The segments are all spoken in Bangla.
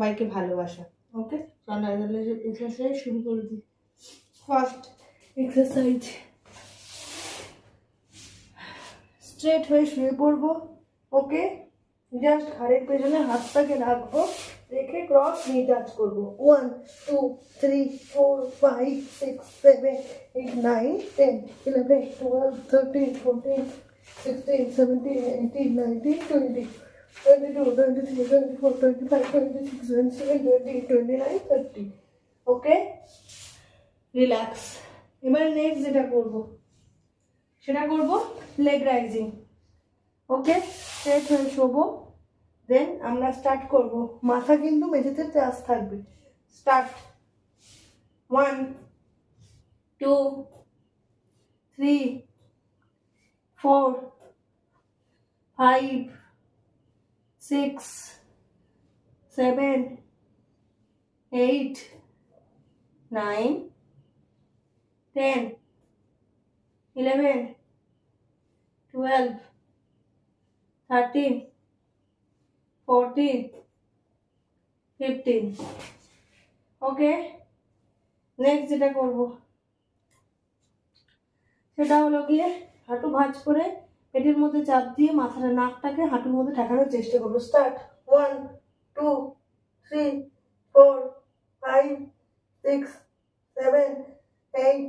সবাইকে ভালোবাসা ওকে চল এক্সারসাইজ শুরু করে দিই। ফার্স্ট এক্সারসাইজ স্ট্রেট হয়ে শুয়ে পড়ব ওকে জাস্ট ঘাড়ের পেছনে হাতটাকে রাখব রেখে ক্রস নি টাচ করব। One two three four five six seven eight nine ten eleven twelve thirteen fourteen sixteen seventeen eighteen nineteen twenty okay relax এবারে নেক্সট যেটা করব, সেটা করব লেগ রাইজিং ওকে স্ট্রেট শোবো। দেন আমরা স্টার্ট করব। মাথা কিন্তু মেঝেতে চাষ থাকবে। Start one two three four five six seven eight nine ten eleven twelve thirteen fourteen fifteen okay next যেটা করব, সেটা হলো গিয়ে হাঁটু ভাঁজ করে পেটের মধ্যে চাপ দিয়ে মাথাটা নাকটাকে হাঁটুর মধ্যে ঠেকানোর চেষ্টা করব। Start one two three four five six seven eight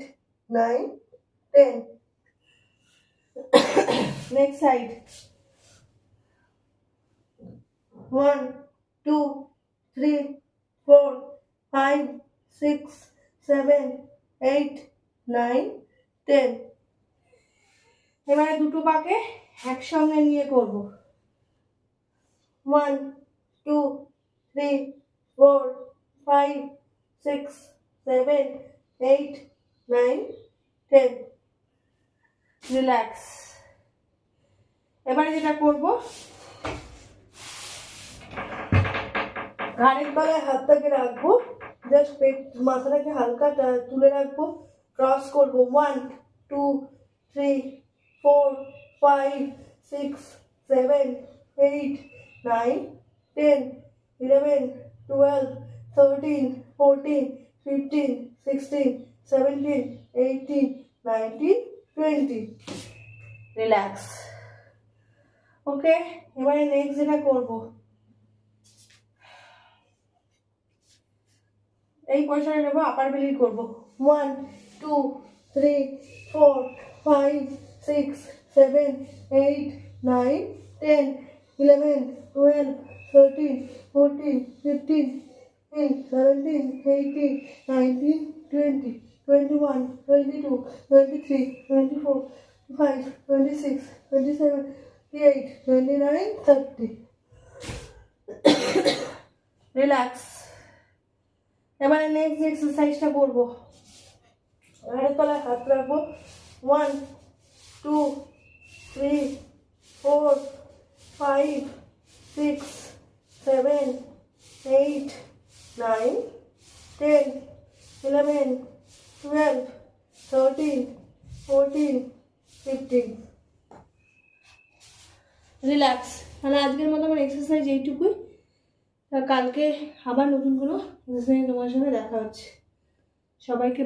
nine ten next side one two three four five six seven eight nine ten এবারে দুটো পাকে একসঙ্গে নিয়ে করব। One two three four five six seven eight nine ten relax এবারে যেটা করব, ঘাড়ের তলায় হাতটাকে রাখব। জাস্ট পেট, মাথাটাকে হালকা তুলে রাখব। ক্রস করব। One two three 5, 6, 7, 8, 9, 10, 11, 12, 13, 14, 15, 16, 17, 18, 19, 20. Relax okay এবারে নেক্সট যেটা করব। এই পয়সাটা নেব আপার বেলির করব। One two three four five six seven eight nine ten eleven twelve thirteen fourteen fifteen seventeen eighteen nineteen twenty twenty one twenty two twenty three twenty four five twenty six twenty seven twenty eight twenty nine thirty relax এবারে নেক্সট এক্সারসাইজটা করবো ঘাড়ের তলায় হাত রাখবো one two, three, four, five, six, seven, eight, nine, ten, eleven, twelve, thirteen, fourteen, fifteen. Relax. মানে আজকের মতো আমার এক্সারসাইজ এইটুকুই। কালকে আবার নতুন কোনো এক্সারসাইজ তোমার সঙ্গে দেখা হচ্ছে। সবাইকে.